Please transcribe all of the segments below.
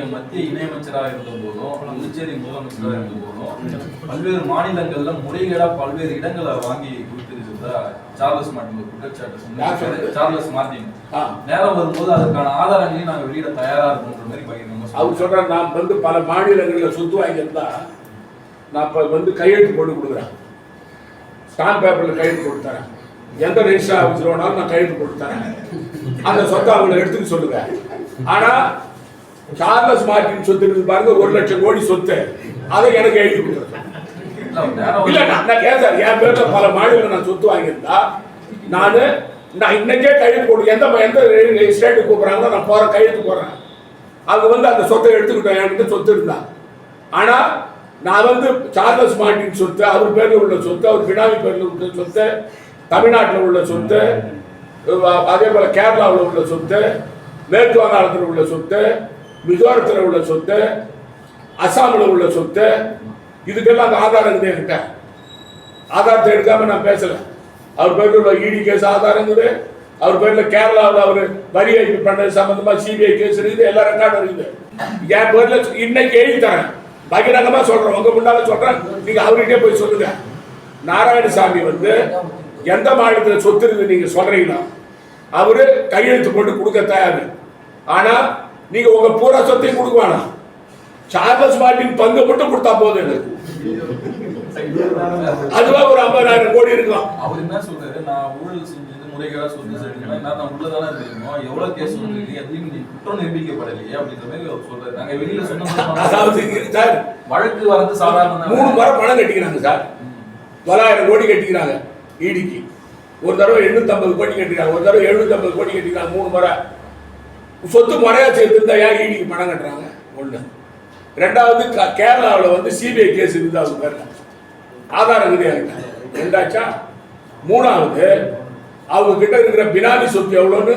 நீங்க மத்திய இணையமைச்சராக இருந்த போதும் புதுச்சேரி முதலமைச்சராக இருந்த போதும் பல்வேறு மாநிலங்கள்ல முறைகேடா பல்வேறு இடங்களை வாங்கி கொடுத்திருக்கிறதா சார்லஸ் மார்டின் குற்றச்சாட்டு? Charles Martin. நேரம் வரும்போது அதுக்கான ஆதாரங்களையும் நாங்க வெளியிட தயாரா இருக்கோன்ற மாதிரி பகிர்ந்து அவர் சொல்றாரு நான் வந்து பல மாநிலங்களில் சொத்து வாங்கியிருந்தா நான் இப்போ வந்து கையெழுத்து போட்டு கொடுக்குறேன். ஸ்டாம்ப் பேப்பரில் கையெழுத்து போட்டு தரேன். எந்த ரெஜிஸ்டர் ஆஃபீஸில் வேணாலும் நான் கையெழுத்து போட்டு தரேன். அந்த சொத்தை அவங்களை எடுத்துக்க சொல்லுங்க. ஆனா சார்லஸ் மார்டின் சொத்து இருக்குது பாருங்க ஒரு லட்சம் கோடி சொத்து. அதை எனக்கு எழுதி கொடுத்துருக்கேன் இல்ல நான் நான் கேட்கறேன் என் பேர்ல பல மாநிலம் நான் சொத்து வாங்கியிருந்தா நானு நான் இன்னைக்கே கையெழுத்து போடு எந்த எந்த ஸ்டேட்டுக்கு கூப்பிடுறாங்களோ நான் போற கையெழுத்து போடுறேன் அது வந்து அந்த சொத்தை எடுத்துக்கிட்டேன் என்கிட்ட சொத்து இருந்தா. ஆனா நான் வந்து சார்லஸ் மார்டின் சொத்து அவர் பேர்ல உள்ள சொத்து அவர் பினாமி பேர்ல உள்ள சொத்து தமிழ்நாட்டில் உள்ள சொத்து அதே போல கேரளாவில் உள்ள சொத்து மேற்கு வங்காளத்தில் உள்ள சொத்து மிசோரத்தில் உள்ள சொத்து அசாமில் உள்ள சொத்து இதுக்கெல்லாம் ஆதாரம் இருக்குது என்கிட்ட. ஆதாரத்தை எடுக்காம நான் பேசல. அவர் பேரில் உள்ள இடி கேஸ் ஆதாரம் இருக்குது அவர் பேரில் கேரளாவில் அவர் வரி ஏய்ப்பு பண்ணது சம்பந்தமா சிபிஐ கேஸ் இருக்குது எல்லா ரெக்கார்டும் இருக்குது. என் பேரில் இன்னைக்கு எழுதி தரேன். பகிரங்கமாக சொல்கிறேன் உங்கள் முன்னால சொல்றேன். நீங்கள் அவர்கிட்டே போய் சொல்லுங்க. நாராயணசாமி வந்து எந்த மாநிலத்தில் சொத்து இருக்குது நீங்கள் சொல்றீங்களா அவர் கையெழுத்து போட்டு கொடுக்க தயார். ஆனால் நீங்க உங்க பூரா சொத்தையும் கொடுக்க வேணாம். சார்லஸ் மார்டின் பங்கு மட்டும் கொடுத்தா போதும் எனக்கு. அதுவா ஒரு ஐம்பதாயிரம் கோடி இருக்கலாம். அவர் என்ன சொல்றாரு? நான் ஊழல் செஞ்சது முறைகேடா சொத்து என்ன நான் உள்ளதானே தெரியும் எவ்வளவு கேஸ் வந்துருக்கு? எதுலயும் நீ குற்றம் நிரூபிக்கப்படலையே அப்படின்ற மாதிரி அவர் சொல்றாரு. நாங்க வெளியில அதாவது சொன்ன சார் வழக்கு வரது சாதாரண மூணு முறை பணம் கட்டிக்கிறாங்க சார். தொள்ளாயிரம் கோடி கட்டிக்கிறாங்க ஈடிக்கு ஒரு தடவை எண்ணூத்தம்பது கோடி கட்டிக்கிறாங்க. ஒரு தடவை எழுநூத்தம்பது கோடி கட்டிக்கிறாங்க. மூணு முறை. சொத்து முறையாக சேர்த்துருந்தா ஏன் ஈடிக்கு பணம் கட்டுறாங்க? ஒன்று ரெண்டாவது கேரளாவில் வந்து சிபிஐ கேஸ் இருக்குது அவங்க ஆதாரம் கிடையாது ரெண்டாச்சா? மூணாவது அவங்க கிட்ட இருக்கிற பினாமி சொத்து எவ்வளோன்னு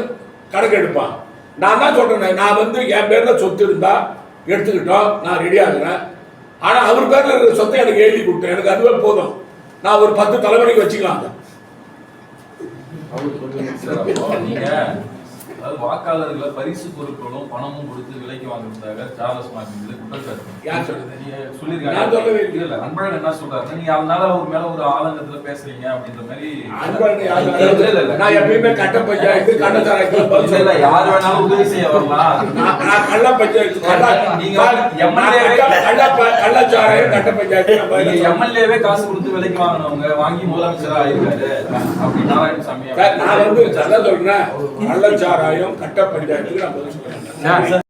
கணக்கு எடுப்பான். நான் தான் சொல்கிறேன் நான் வந்து என் பேரில் சொத்து இருந்தால் எடுத்துக்கிட்டோம் நான் ரெடி ஆகுறேன் ஆனால் அவர் பேரில் இருக்கிற சொத்தை எனக்கு எழுதி கொடுத்தேன். எனக்கு அதுவே போதும். நான் ஒரு பத்து தலைமுறைக்கு வச்சுக்கலாம் அதாவது வாக்காளர்களை பரிசு பொருட்களும் பணமும் கொடுத்து விலைக்கு வாங்குறதாக சார்லஸ் மார்டின் மீது குற்றச்சாட்டு யார் சொல்றது? நீங்க சொல்லிருக்காங்க இல்லை. அன்பழகன் என்ன சொல்றாரு நீங்க அதனால அவர் மேல ஒரு ஆதங்கத்துல பேசுறீங்க அப்படின்ற மாதிரி. நான் எப்பயுமே கட்ட பஞ்சாயத்து கள்ளச்சாராயத்துல பதில் இல்ல. யார் வேணாலும் உதவி செய்ய வரலாம் நான் கள்ள பஞ்சாயத்து நீங்க MLA கள்ள- கள்ளச்சாராயம் கட்ட பஞ்சாயத்து. எம்எல்ஏவே காசு கொடுத்து விலைக்கு வாங்கினவங்க வாங்கி முதலமைச்சரா ஆயிருக்காரு அப்படி நாராயணசாமி நான் வந்து சொல்றேன் கள்ளச்சாராயம் கட்ட பஞ்சாயத்துக்கு நான் பதில் சொல்றேன்.